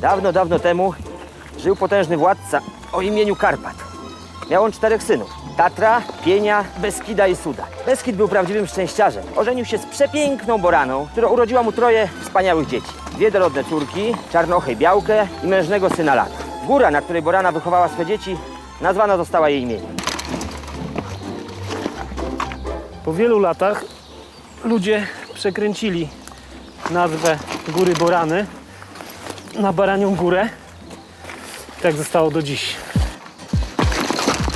Dawno, dawno temu żył potężny władca o imieniu Karpat. Miał on czterech synów. Tatra, Pienia, Beskida i Suda. Beskid był prawdziwym szczęściarzem. Ożenił się z przepiękną Boraną, która urodziła mu troje wspaniałych dzieci. Dwie dorodne córki, Czarnochę Białkę i mężnego syna Lata. Góra, na której Borana wychowała swe dzieci, nazwana została jej imieniem. Po wielu latach ludzie przekręcili nazwę Góry Borany na Baranią Górę. Tak zostało do dziś.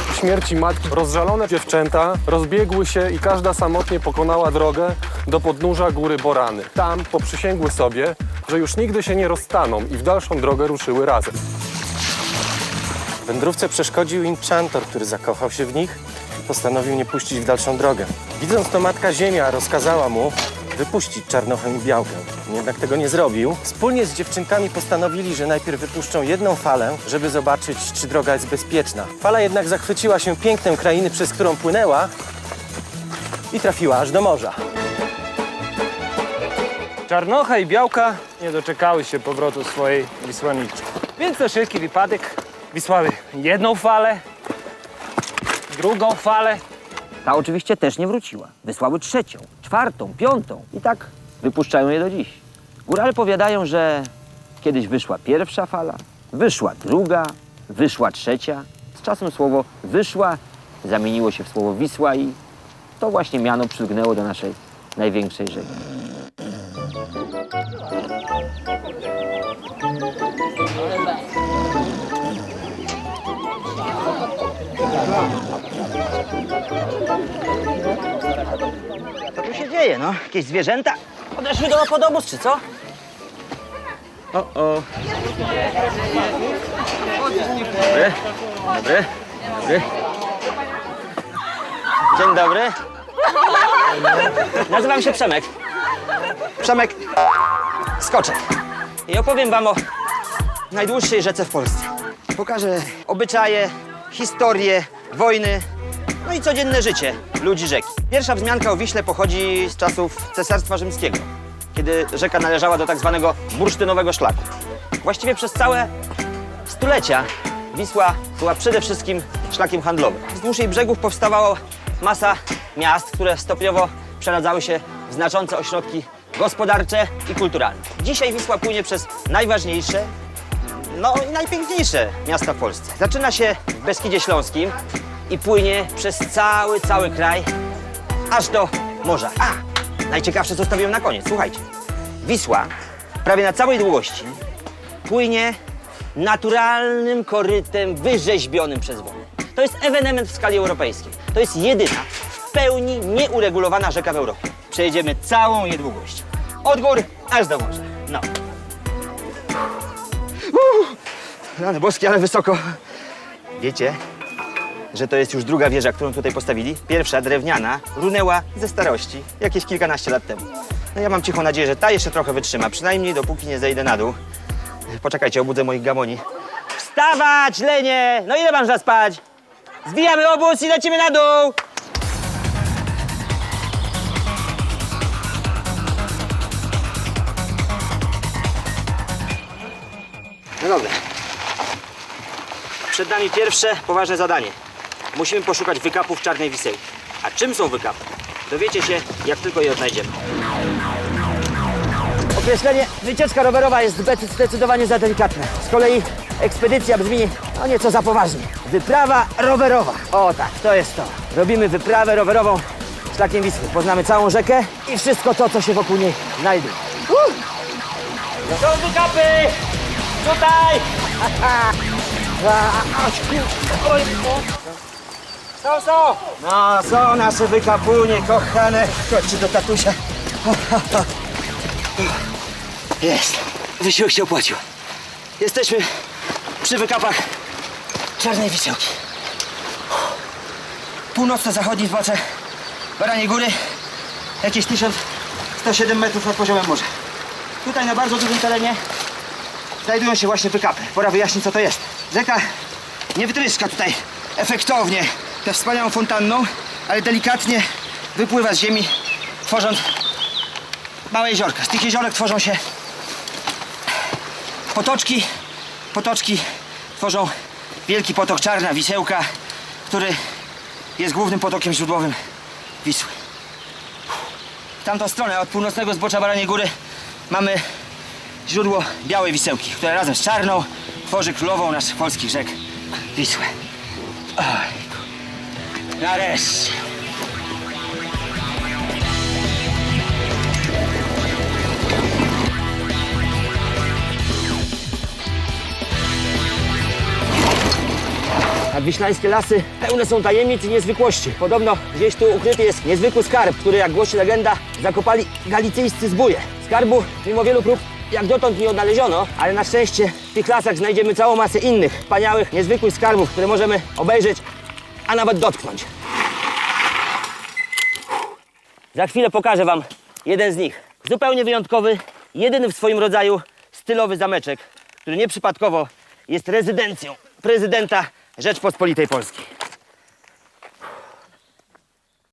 Po śmierci matki rozżalone dziewczęta rozbiegły się i każda samotnie pokonała drogę do podnóża góry Borany. Tam poprzysięgły sobie, że już nigdy się nie rozstaną i w dalszą drogę ruszyły razem. Wędrówce przeszkodził im Czantor, który zakochał się w nich i postanowił nie puścić w dalszą drogę. Widząc to matka Ziemia rozkazała mu wypuścić Czarnochę i Białkę. Jednak tego nie zrobił. Wspólnie z dziewczynkami postanowili, że najpierw wypuszczą jedną falę, żeby zobaczyć, czy droga jest bezpieczna. Fala jednak zachwyciła się pięknem krainy, przez którą płynęła i trafiła aż do morza. Czarnocha i Białka nie doczekały się powrotu swojej wysłanniczki. Więc na wszelki wypadek wysłały jedną falę, drugą falę. Ta oczywiście też nie wróciła. Wysłały trzecią, czwartą, piątą i tak wypuszczają je do dziś. Górale powiadają, że kiedyś wyszła pierwsza fala, wyszła druga, wyszła trzecia. Z czasem słowo wyszła zamieniło się w słowo Wisła i to właśnie miano przylgnęło do naszej największej rzeki. Tu się dzieje, no? Jakieś zwierzęta odeszły do podobus, czy co? O, o. Dobry, dobry, dobry. Dzień dobry. Nazywam się Przemek. Przemek Skoczek. I opowiem wam o najdłuższej rzece w Polsce. Pokażę obyczaje, historię, wojny, no i codzienne życie ludzi rzeki. Pierwsza wzmianka o Wiśle pochodzi z czasów Cesarstwa Rzymskiego, kiedy rzeka należała do tak zwanego bursztynowego szlaku. Właściwie przez całe stulecia Wisła była przede wszystkim szlakiem handlowym. Wzdłuż jej brzegów powstawała masa miast, które stopniowo przeradzały się w znaczące ośrodki gospodarcze i kulturalne. Dzisiaj Wisła płynie przez najważniejsze, no i najpiękniejsze miasta w Polsce. Zaczyna się w Beskidzie Śląskim i płynie przez cały, cały kraj, aż do morza. A, najciekawsze zostawiłem na koniec, słuchajcie. Wisła prawie na całej długości płynie naturalnym korytem wyrzeźbionym przez wodę. To jest ewenement w skali europejskiej. To jest jedyna w pełni nieuregulowana rzeka w Europie. Przejedziemy całą jej długość. Od gór aż do morza. No. Rany boskie, ale wysoko. Wiecie, że to jest już druga wieża, którą tutaj postawili? Pierwsza, drewniana, runęła ze starości, jakieś kilkanaście lat temu. No ja mam cichą nadzieję, że ta jeszcze trochę wytrzyma, przynajmniej dopóki nie zejdę na dół. Poczekajcie, obudzę moich gamoni. Wstawać, lenie! No ile mam zaspać? Zbijamy obóz i lecimy na dół! No dobra. Przed nami pierwsze poważne zadanie. Musimy poszukać wykapów Czarnej Wiseły. A czym są wykapy? Dowiecie się, jak tylko je odnajdziemy. Określenie wycieczka rowerowa jest zdecydowanie za delikatne. Z kolei ekspedycja brzmi no nieco za poważnie. Wyprawa rowerowa. O tak, to jest to. Robimy wyprawę rowerową szlakiem Wisły. Poznamy całą rzekę i wszystko to, co się wokół niej znajduje. Uh! Są wykapy! Tutaj! Są, są! No, są nasze wykapunie, kochane. Chodźcie do tatusia. Jest. Wysiłek się opłacił. Jesteśmy przy wykapach Czarnej Wisełki. Północno-zachodnie zbocze Baraniej Góry. Jakieś 1107 metrów nad poziomem morza. Tutaj na bardzo dużym terenie znajdują się właśnie wykapy. Pora wyjaśnić, co to jest. Rzeka nie wytryska tutaj efektownie tę wspaniałą fontanną, ale delikatnie wypływa z ziemi, tworząc małe jeziorka. Z tych jeziorek tworzą się Potoczki, potoczki tworzą wielki potok Czarna Wisełka, który jest głównym potokiem źródłowym Wisły. W tamtą stronę, od północnego zbocza Baraniej Góry, mamy źródło Białej Wisełki, które razem z Czarną tworzy królową naszych polskich rzek Wisłę. Nareszcie. Nadwiślańskie lasy pełne są tajemnic i niezwykłości. Podobno gdzieś tu ukryty jest niezwykły skarb, który, jak głosi legenda, zakopali galicyjscy zbóje. Skarbu, mimo wielu prób, jak dotąd nie odnaleziono, ale na szczęście w tych lasach znajdziemy całą masę innych, wspaniałych, niezwykłych skarbów, które możemy obejrzeć, a nawet dotknąć. Za chwilę pokażę Wam jeden z nich. Zupełnie wyjątkowy, jedyny w swoim rodzaju stylowy zameczek, który nieprzypadkowo jest rezydencją prezydenta Rzeczpospolitej Polskiej.